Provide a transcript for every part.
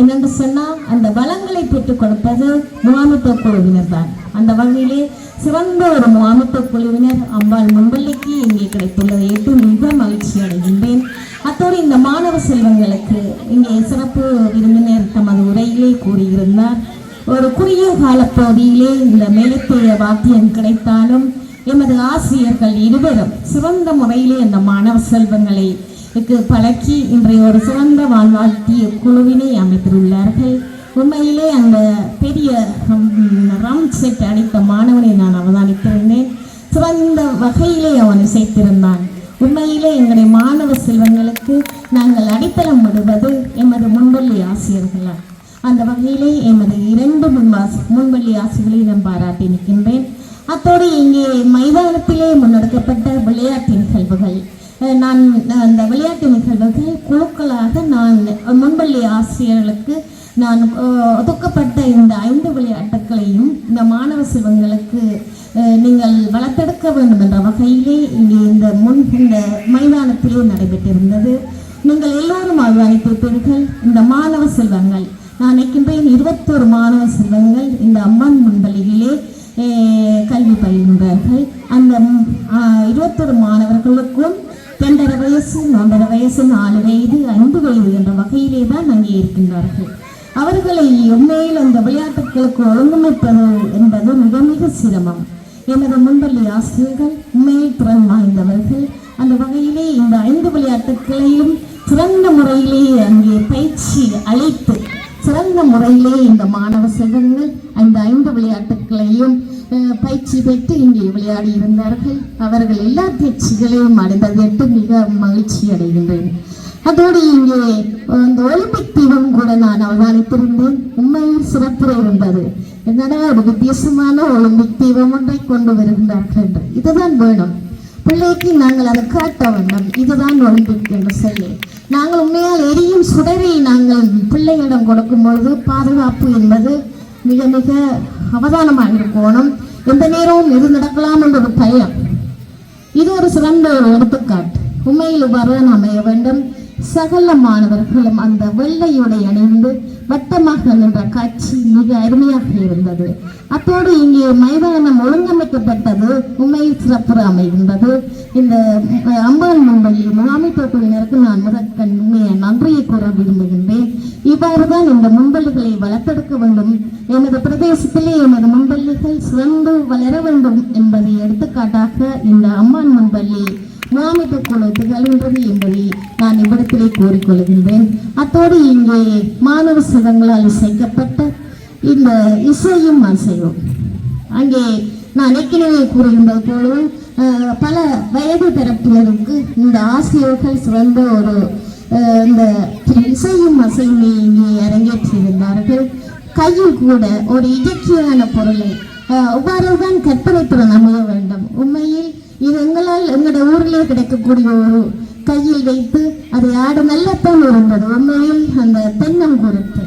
என்னென்று சொன்னால் அந்த வளங்களை பெற்றுக் கொடுப்பது முகாமித்துவ குழுவினர் தான். அந்த வகையிலே சிறந்த ஒரு முகாமித்துவ குழுவினர் அம்பாள் முன்பள்ளிக்கு இங்கே கிடைத்துள்ளதை ஏற்று மிக மகிழ்ச்சி அடைகின்றேன். அத்தோடு இந்த மாணவ செல்வங்களுக்கு இங்கே சிறப்பு விருந்தினர் தமது உரையிலே கூறியிருந்தார். ஒரு குறுகிய காலப்பகுதியிலே இந்த மேலத்தைய வாக்கியம் கிடைத்தாலும் எமது ஆசிரியர்கள் இருவரும் சிறந்த முறையிலே அந்த மாணவ செல்வங்களை பழக்கி இன்றைய ஒரு சிறந்த வாழ்வாழ்த்திய குழுவினை அமைத்துள்ளார்கள் உண்மையிலே அந்த பெரிய ரம் செட் அடித்த மாணவனை நான் அவதானித்திருந்தேன். சிறந்த வகையிலே அவன் இசைத்திருந்தான். உண்மையிலே எங்களுடைய மாணவ செல்வங்களுக்கு நாங்கள் அடித்தளம் விடுவது எமது முன்பள்ளி ஆசிரியர்களால். அந்த வகையிலே எமது இரண்டு முன்வாசி முன்வள்ளி ஆசிரியர்களை பாராட்டி நிற்கின்றேன். அத்தோடு இங்கே மைதானத்திலே முன்னெடுக்கப்பட்ட விளையாட்டு நிகழ்வுகள். நான் அந்த விளையாட்டு நிகழ்வுகள் குழுக்களாக நான் முன்பள்ளி ஆசிரியர்களுக்கு நான் ஒதுக்கப்பட்ட இந்த ஐந்து விளையாட்டுகளையும் இந்த மாணவ செல்வங்களுக்கு நீங்கள் வளர்த்தெடுக்க வேண்டும் என்ற வகையிலே இங்கே இந்த முன் இந்த மைதானத்திலே நடைபெற்றிருந்தது. நீங்கள் எல்லோரும் அவதானித்திருப்பீர்கள் இந்த மாணவ செல்வங்கள் நான் நினைக்கின்றேன் இருபத்தோரு மாணவ செல்வங்கள் இந்த அம்மன் முன்பள்ளியிலே கல்வி பயில்கின்றார்கள். அந்த இருபத்தொரு மாணவர்களுக்கும் ரெண்டரை வயசு மூன்றரை வயசு நாலு வயது ஐந்து வயது என்ற வகையிலே தான் அங்கே இருக்கின்றார்கள். அவர்களை உண்மையில் அந்த விளையாட்டுகளுக்கு ஒழுங்கமைப்பது என்பது மிக மிக சிரமம். எனது முன்பள்ளி ஆசிரியர்கள் உண்மையில் திறன் வாய்ந்தவர்கள் அந்த வகையிலே இந்த ஐந்து விளையாட்டுகளையும் சிறந்த முறையிலே அங்கே பயிற்சி அளித்து சிறந்த முறையிலே இந்த மாணவ செல்வங்கள் அந்த ஐந்து விளையாட்டுகளையும் பயிற்சி பெற்று இங்கே விளையாடி இருந்தார்கள். அவர்கள் எல்லா தேர்ச்சிகளையும் அடைந்ததற்கு மிக மகிழ்ச்சி அடைகின்றேன். அதோடு இங்கே அந்த ஒலிம்பிக் தீபம் கூட நான் அவதானித்திருந்தேன். உண்மையில் சிறப்பு இருந்தது. என்னடா ஒரு வித்தியாசமான ஒலிம்பிக் தீபம் ஒன்றை கொண்டு வருகின்றார்கள் என்று. இதுதான் வேணும். பிள்ளைக்கு நாங்கள் அதை காட்ட வேண்டும். இதுதான் ஒலிம்பிக் என்று சொல்லி நாங்கள் உண்மையால் எரியும் சுடரை நாங்கள் பிள்ளைகளிடம் கொடுக்கும் பொழுது பாதுகாப்பு என்பது மிக மிக அவதானமாக இருக்கணும் எந்த நேரமும் எது நடக்கலாம் என்ற ஒரு பயம். இது ஒரு சிறந்த ஒரு எடுத்துக்காட்டு. உண்மையில் இவ்வாறு அமைய வேண்டும். சகல மாணவர்களும் அந்த வெள்ளையுடை அணிந்து வட்டமாக நின்ற காட்சி மிக அருமையாக இருந்தது. அத்தோடு இங்கே மைதானம் ஒழுங்கமைக்கப்பட்டது. உண்மையில் சிறப்புற அமைகின்றது. இந்த அம்பான் அம்பாள் முன்பள்ளி முகாமைத்துவ குழுவினருக்கு நான் முதற்கண் உண்மையை நன்றியை கூற விரும்புகின்றேன். இவ்வாறு தான் இந்த முன்பள்ளிகளை வளர்த்தெடுக்க வேண்டும். எமது பிரதேசத்திலே எனது முன்பள்ளிகள் சிறந்து வளர வேண்டும் என்பதை எடுத்துக்காட்டாக இந்த அம்மான் முன்பள்ளி முகாமைத்துவ குழு திகழ்கின்றது என்பதை நான் இவ்விடத்திலே கூறிக்கொள்கின்றேன். அத்தோடு இங்கே மாணவ சங்கங்களால் இசைக்கப்பட்ட இந்த இசையும் அசையும் அங்கே நான் ஏற்கனவே கூறுகின்றது போல அஹ், பல வயது தரப்பினருக்கு இந்த ஆசிரியர்கள் சிறந்த ஒரு இந்த இசையும் அசையுமே இங்கே அரங்கேற்றியிருந்தார்கள். கையில் கூட ஒரு இயற்கையான பொருளை அஹ், கற்பனை திறன் அமைய வேண்டும். உண்மையில் இது எங்களால் எங்களுடைய ஊரிலே கிடைக்கக்கூடிய ஒரு கையில் வைத்து அதை ஆடு நல்லத்தான் இருந்தது. உண்மையில் அந்த தென்னங்குருத்து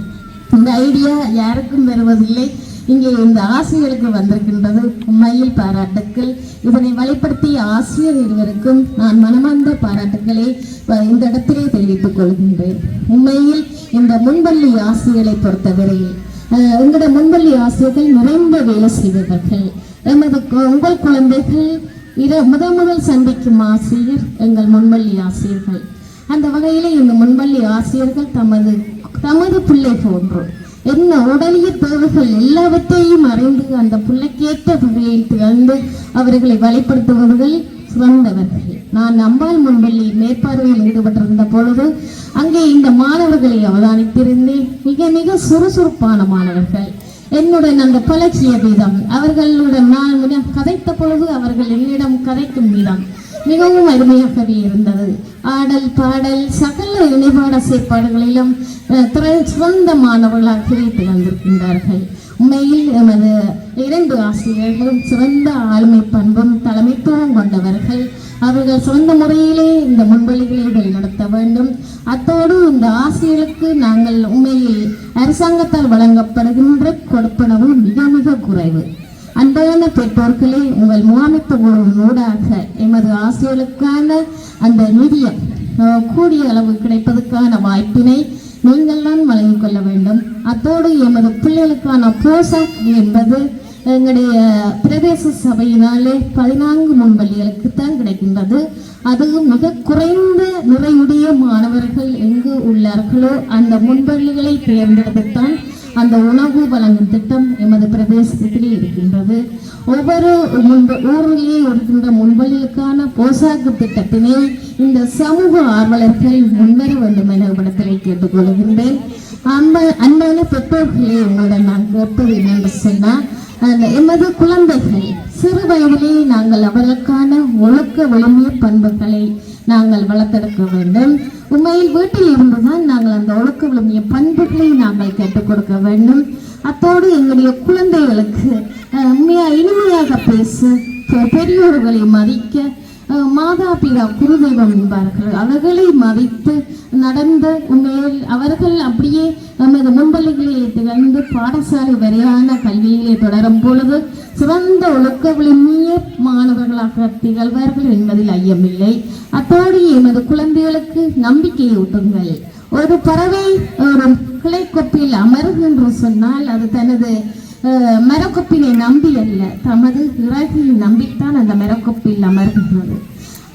இந்த ஐடியா யாருக்கும் வருவதில்லை. இங்கே இந்த ஆசிரியர்களுக்கு வந்திருக்கின்றது. உண்மையில் பாராட்டுக்கள். இதனை வழிப்படுத்திய ஆசிரியர் இருவருக்கும் நான் மனமார்ந்த பாராட்டுக்களை இந்த இடத்திலே தெரிவித்துக் கொள்கின்றேன். உண்மையில் இந்த முன்பள்ளி ஆசிரியர்களை பொறுத்தவரையில் அஹ், எங்களுடைய முன்பள்ளி ஆசிரியர்கள் நிறைந்த வேலை செய்வர்கள் எமது கு- உங்கள் குழந்தைகள் இர முதல் முதல் சந்திக்கும் ஆசிரியர் எங்கள் முன்பள்ளி ஆசிரியர்கள். அந்த வகையிலே இந்த முன்பள்ளி ஆசிரியர்கள் தமது தமது பிள்ளை போன்றோம் என்ன உடலிய தேவைகள் எல்லாவற்றையும் அறிந்து அந்த பிள்ளைக்கேற்ற வகையில் திகழ்ந்து அவர்களை வழிப்படுத்துபவர்கள் சிறந்தவர்கள். நான் அம்பாள் முன்பள்ளி மேற்பார்வையில் ஈடுபட்டிருந்த பொழுது அங்கே இந்த மாணவர்களை அவதானித்திருந்தேன். மிக மிக சுறுசுறுப்பான மாணவர்கள். என்னுடன் அந்த பழகிய விதம். அவர்களுடன் நான் கதைத்த பொழுது அவர்கள் என்னிடம் கதைக்கும் விதம். மிகவும் அருமையாகவே இருந்தது. ஆடல் பாடல் சகல இணைபாட செயற்பாடுகளிலும் அஹ், திற- சிறந்த மாணவர்களாகவே உண்மையில் எமது இரண்டு ஆசிரியர்களும் சிறந்த ஆளுமை பண்பும் தலைமைத்துவம் கொண்டவர்கள். அவர்கள் சிறந்த முறையிலே இந்த முன்வழிகளை வழிநடத்த வேண்டும். அத்தோடு இந்த ஆசிரியர்களுக்கு நாங்கள் உண்மையில் அரசாங்கத்தால் வழங்கப்படுகின்ற கொடுப்பனவு மிக மிக குறைவு. அன்பான பெற்றோர்களே உங்கள் முகாமைத்துவம் ஊடாக எமது ஆசிரியர்களுக்கான அந்த நிதியம் கூடிய அளவு கிடைப்பதற்கான வாய்ப்பினை நீங்கள் தான் வழங்கிக் கொள்ள வேண்டும். அத்தோடு எமது பிள்ளைகளுக்கான போசாக் என்பது எங்களுடைய பிரதேச சபையினாலே பதினான்கு முன்பள்ளிகளுக்கு தான் கிடைக்கின்றது. அதுவும் மிக குறைந்த நிறையுடைய மாணவர்கள் எங்கு உள்ளார்களோ அந்த முன்பள்ளிகளை தேர்ந்தெடுத்துத்தான் அந்த உணவு வழங்கும் திட்டம் எமது பிரதேசத்திலே இருக்கின்றது. ஒவ்வொரு முன்பு ஊரிலே இருக்கின்ற முன்பள்ளிகளுக்கான போசாக்கு திட்டத்தினை இந்த சமூக ஆர்வலர்கள் முன்வர வேண்டும் என இடத்திலே கேட்டுக்கொள்கின்றேன். அன்ப அன்பான பெற்றோர்களே உங்களிடம் நான் கேட்பது என்னென்று சொன்னால் எமது குழந்தைகள் சிறு வயதிலே நாங்கள் அவர்களுக்கான ஒழுக்க விழுமிய பண்புகளை நாங்கள் வளர்த்தெடுக்க வேண்டும். உண்மையில் வீட்டில் இருந்துதான் நாங்கள் அந்த ஒழுக்க விழுமிய பண்புகளை நாங்கள் கேட்டுக் கொடுக்க வேண்டும். அத்தோடு எங்களுடைய குழந்தைகளுக்கு உண்மையாக உண்மையா இனிமையாக பேச பெரியோர்களை மதிக்க மாதா பிதா குருதெய்வம் என்பார்கள். அவர்களை மதித்து நடந்த உண்மையில் அவர்கள் அப்படியே நமது முன்பள்ளிகளிலே திகழ்ந்து பாடசாலை வரையான கல்வியிலே தொடரும் பொழுது சிறந்த ஒழுக்க விழுமிய மாணவர்களாக திகழ்வார்கள் என்பதில் ஐயமில்லை. அத்தோடு எமது குழந்தைகளுக்கு நம்பிக்கையை ஊட்டுங்கள். ஒரு பறவை ஒரு கிளைக்கொப்பில் என்று சொன்னால் அது தனது மரக்கொப்பினை நம்பி அல்ல தமது இறகை நம்பித்தான் அந்த மரக்கொப்பில் அமர்கின்றது.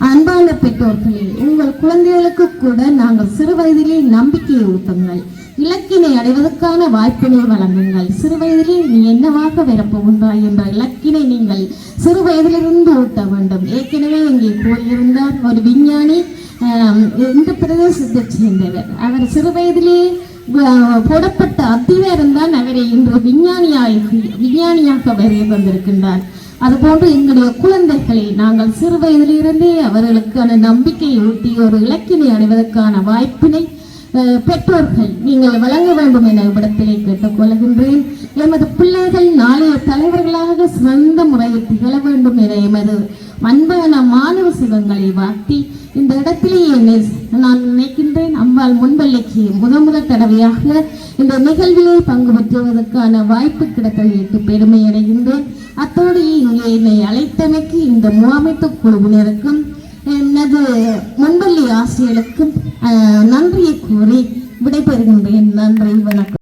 அன்பான பெற்றோர்களே உங்கள் குழந்தைகளுக்கு கூட நாங்கள் சிறு வயதிலே நம்பிக்கையை ஊட்டுங்கள். இலக்கினை அடைவதற்கான வாய்ப்பினை வழங்குங்கள். சிறு வயதிலே நீ என்னவாக வரப்போகின்றாய் என்ற இலக்கினை நீங்கள் சிறு வயதிலிருந்து ஊட்ட வேண்டும். ஏற்கனவே இங்கே கூறியிருந்தார் ஒரு விஞ்ஞானி இந்த பிரதேசத்தை சேர்ந்தவர். அவர் சிறு வயதிலே போடப்பட்ட அத்திவாரம் தான் அவரை இன்று விஞ்ஞானியாக விஞ்ஞானியாக வரைய வந்திருக்கின்றார். அதுபோன்று எங்களுடைய குழந்தைகளை நாங்கள் சிறு வயதிலிருந்தே அவர்களுக்கான நம்பிக்கையை ஊட்டி ஒரு இலக்கினை அடைவதற்கான வாய்ப்பினை பெற்றோர்கள் நீங்கள் வழங்க வேண்டும் என இவ்விடத்திலே கேட்டுக்கொள்கின்றேன் எமது பிள்ளைகள் நாளைய தலைவர்களாக சிறந்த முறையில் திகழ வேண்டும் என எமது அன்பான மாணவ சிவங்களை வாட்டி இந்த இடத்திலேயே நான் நினைக்கின்றேன். அம்பாள் முன்பள்ளிக்கு முத முதல் தடவையாக இந்த நிகழ்விலே பங்கு பெற்றுவதற்கான வாய்ப்பு கிடைத்ததற்கு பெருமை அடைகின்றேன். அத்தோடு இங்கே என்னை அழைத்தமைக்கு இந்த முகாமைத்து குழுவினருக்கும் எனது முன்பள்ளி ஆசிரியர்களுக்கு அஹ், நன்றியை கூறி விடைபெறுகின்றேன். நன்றி வணக்கம்.